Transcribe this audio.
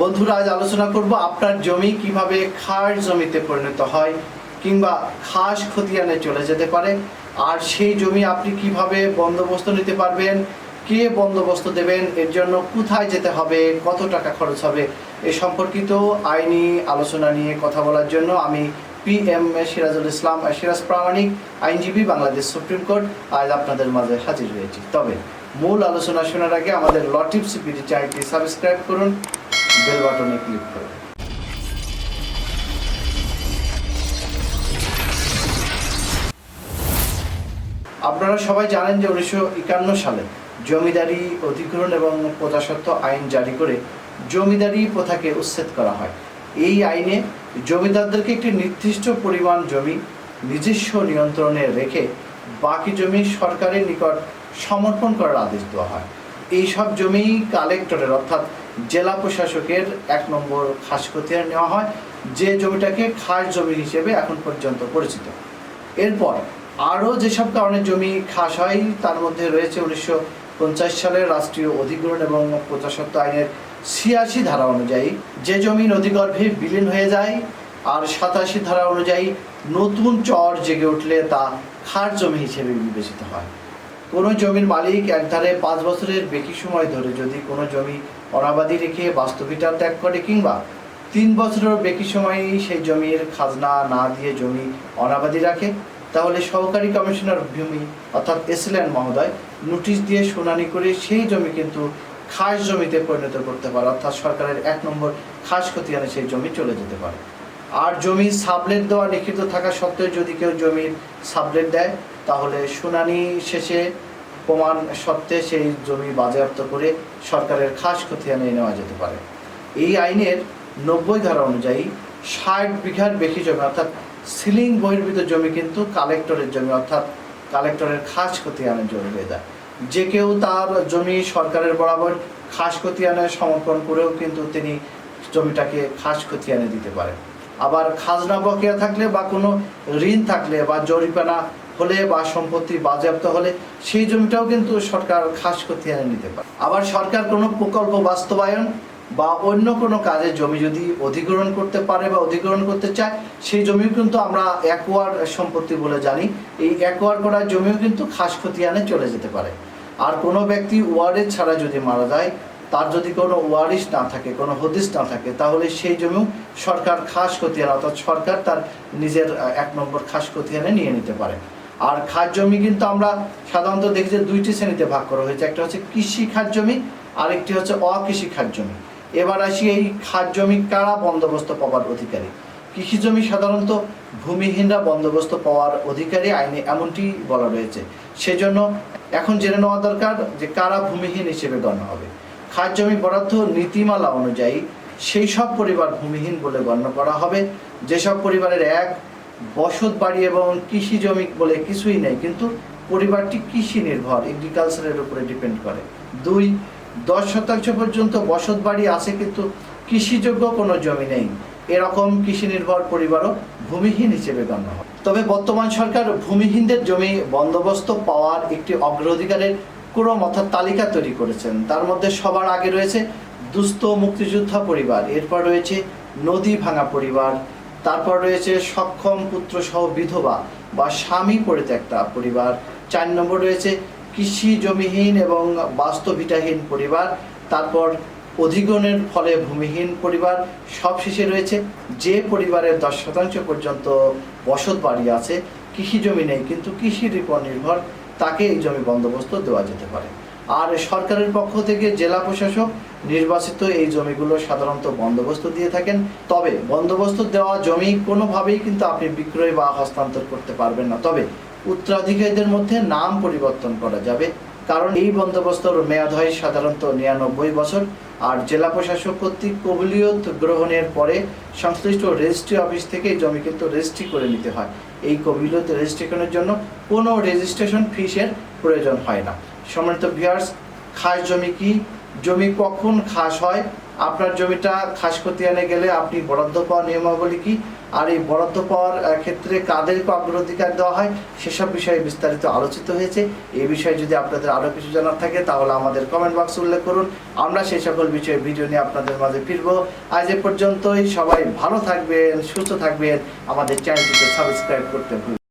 বন্ধুরা, আজ আলোচনা করব আপনার জমি কীভাবে খাস জমিতে পরিণত হয় কিংবা খাস খতিয়ানে চলে যেতে পারে। আর সেই জমি আপনি কীভাবে বন্দোবস্ত নিতে পারবেন, কে বন্দোবস্ত দেবেন, এর জন্য কোথায় যেতে হবে, কত টাকা খরচ হবে, এ সম্পর্কিত আইনি আলোচনা নিয়ে কথা বলার জন্য আমি পি এম সিরাজুল ইসলাম, সিরাজ প্রামাণিক, আইনজীবী, বাংলাদেশ সুপ্রিম কোর্ট। আজ আপনাদের মাঝে হাজির হয়েছি। তবে মূল আলোচনা শোনার আগে আমাদের লটিপ সিপিডি চ্যানেলটি সাবস্ক্রাইব করুন। বেল বাটনে ক্লিক করুন আপনারা সবাই জানেন যে উনিশশো একান্ন সালে জমিদারি অধিগ্রহণ এবং প্রজাস্বত্ব আইন জারি করে জমিদারি প্রথাকে উচ্ছেদ করা হয়। এই আইনে জমিদারদেরকে একটি নির্দিষ্ট পরিমাণ জমি নিজস্ব নিয়ন্ত্রণে রেখে বাকি জমি সরকারের নিকট সমর্পণ করার আদেশ দেওয়া হয়। এই সব জমি কালেক্টরের, অর্থাৎ জেলা প্রশাসকের এক নম্বর খাস খতিয়ান নেওয়া হয়, যে জমিটাকে খাস জমি হিসেবে এখন পর্যন্ত পরিচিত। এরপর আরও যেসব কারণে জমি খাস হয়, তার মধ্যে রয়েছে উনিশশো পঞ্চাশ সালের রাষ্ট্রীয় অধিগ্রহণ এবং প্রজাস্বত্ব আইনের ছিয়াশি ধারা অনুযায়ী যে জমি নদীগর্ভে বিলীন হয়ে যায়, আর সাতাশি ধারা অনুযায়ী নতুন চর জেগে উঠলে তা খাস জমি হিসেবে বিবেচিত হয়। কোনো জমির মালিক একধারে পাঁচ বছরের বেশি সময় ধরে যদি কোনো জমি অনাবাদি রেখে বাস্তবিটা ত্যাগ করে কিংবা তিন বছরের বেশি সময় সেই জমির খাজনা না দিয়ে জমি অনাবাদি রাখে, তাহলে সহকারী কমিশনার ভূমি অর্থাৎ এসএলএন মহোদয় নোটিশ দিয়ে শুনানি করে সেই জমি কিন্তু খাস জমিতে পরিণত করতে পারে, অর্থাৎ সরকারের এক নম্বর খাস খতিয়ানে সেই জমি চলে যেতে পারে। আর জমি সাবলেট দেওয়া লিখিত থাকা সত্ত্বেও যদি কেউ জমির সাবলেট দেয় তাহলে শুনানি শেষে প্রমাণ সত্ত্বে সেই জমি বাজেয়াপ্ত করে সরকারের খাস খতিয়ানে নেওয়া যেতে পারে। এই আইনের নব্বই ধারা অনুযায়ী ষাট বিঘার বেশি জমি, অর্থাৎ সিলিং বহির্ভূত জমি কিন্তু কালেক্টরের জমি, অর্থাৎ কালেক্টরের খাস খতিয়ানের জমি হয়ে যায়। যে কেউ তার জমি সরকারের বরাবর খাস খতিয়ানে সমর্পণ করেও কিন্তু তিনি জমিটাকে খাস খতিয়ানে দিতে পারেন। আবার খাজনা বকেয়া থাকলে বা কোনো ঋণ থাকলে বা জরিমানা হলে বা সম্পত্তি বাজেয়াপ্ত হলে সেই জমিটাও কিন্তু সরকার খাস খতিয়ানে নিতে পারে। আবার সরকার কোনো প্রকল্প বাস্তবায়ন বা অন্য কোনো কাজে জমি যদি অধিগ্রহণ করতে পারে বা অধিগ্রহণ করতে চায়, সেই জমিও কিন্তু আমরা একোয়ার সম্পত্তি বলে জানি। এই একোয়ার করা জমিও কিন্তু খাস খতিয়ানে চলে যেতে পারে। আর কোনো ব্যক্তি ওয়ারেজ ছাড়া যদি মারা যায়, তার যদি কোনো ওয়ারিশ না থাকে, কোনো হদিস না থাকে, তাহলে সেই জমিও সরকার খাস খতিয়ান অর্থাৎ সরকার তার নিজের এক নম্বর খাস খতিয়ানে নিয়ে নিতে পারে। আর খাস জমি কিন্তু আমরা সাধারণত দেখি যে দুইটি শ্রেণীতে ভাগ করা হয়েছে। একটা হচ্ছে কৃষি খাস জমি, আরেকটি হচ্ছে অকৃষি খাস জমি। এবার আসি এই খাস জমি কারা বন্দোবস্ত পাওয়ার অধিকারী? কৃষি জমি সাধারণত ভূমিহীনরা বন্দোবস্ত পাওয়ার অধিকারী, আইনে এমনটি বলা রয়েছে। সেজন্য এখন জেনে নেওয়া দরকার যে কারা ভূমিহীন হিসেবে গণ্য হবে। খাস জমি বরাদ্দ নীতিমালা অনুযায়ী সেই সব পরিবার ভূমিহীন বলে গণ্য করা হবে। যেসব পরিবারের এক বসত বাড়ি এবং কৃষি জমি বলে কিছুই নেই, কিন্তু পরিবারটি কৃষি নির্ভর এগ্রিকালচারের উপরে ডিপেন্ড করে। দুই, দশ শতাংশ পর্যন্ত বসত বাড়ি আছে, কিন্তু কৃষিযোগ্য কোনো জমি নেই। এরকম কৃষি নির্ভর পরিবারও ভূমিহীন হিসেবে গণ্য হয়। তবে বর্তমান সরকার ভূমিহীনদের জমি বন্দোবস্ত পাওয়ার একটি অগ্রাধিকারের ক্রম অর্থাৎ তালিকা তৈরি করেছেন। তার মধ্যে সবার আগে রয়েছে দুস্থ মুক্তিযোদ্ধা পরিবার, এরপর রয়েছে নদী ভাঙা পরিবার তারপর রয়েছে সক্ষম পুত্র সহ বিধবা বা স্বামী পরিত্যক্তা পরিবার। চার নম্বর রয়েছে কৃষি জমিহীন এবং বাস্তবিটাহীন পরিবার। তারপর অধিগ্রহণের ফলে ভূমিহীন পরিবার। সবশেষে রয়েছে যে পরিবারের দশ শতাংশ পর্যন্ত বসত বাড়ি আছে, কৃষি জমি নেই, কিন্তু কৃষির উপর নির্ভর, তাকে এই জমি বন্দোবস্ত দেওয়া যেতে পারে। আর সরকারের পক্ষ থেকে জেলা প্রশাসক নির্বাচিত এই জমিগুলো সাধারণত বন্দোবস্ত দিয়ে থাকেন। তবে বন্দোবস্ত দেওয়া জমি কোনোভাবেই কিন্তু আপনি বিক্রয় বা হস্তান্তর করতে পারবেন না। তবে উত্তরাধিকারীদের মধ্যে নাম পরিবর্তন করা যাবে। কারণ এই বন্দোবস্তর মেয়াদ হয় সাধারণত নিরানব্বই বছর। আর জেলা প্রশাসক কর্তৃক কবুলিয়ত গ্রহণের পরে সংশ্লিষ্ট রেজিস্ট্রি অফিস থেকে জমি কিন্তু রেজিস্ট্রি করে নিতে হয়। এই কবিলত রেজিস্ট্রেশনের জন্য কোনো রেজিস্ট্রেশন ফিসের প্রয়োজন হয় না। সম্মানিত ভিউয়ার্স খাস জমি কি? জমি কখন খাস হয়? আপনার জমিটা খাস খতিয়ানে গেলে আপনি বরাদ্দ পাওয়ার নিয়মাবলী কি? আর এই বরাদ্দ পাওয়ার ক্ষেত্রে কাদেরকে অগ্রাধিকার দেওয়া হয়? সেসব বিষয়ে বিস্তারিত আলোচিত হয়েছে। এই বিষয়ে যদি আপনাদের আরও কিছু জানার থাকে, তাহলে আমাদের কমেন্ট বক্সে উল্লেখ করুন। আমরা সেই সকল বিষয়ে ভিডিও নিয়ে আপনাদের মাঝে ফিরবো। আজ এ পর্যন্তই। সবাই ভালো থাকবেন, সুস্থ থাকবেন। আমাদের চ্যানেলটিকে সাবস্ক্রাইব করতে ভুলবেন।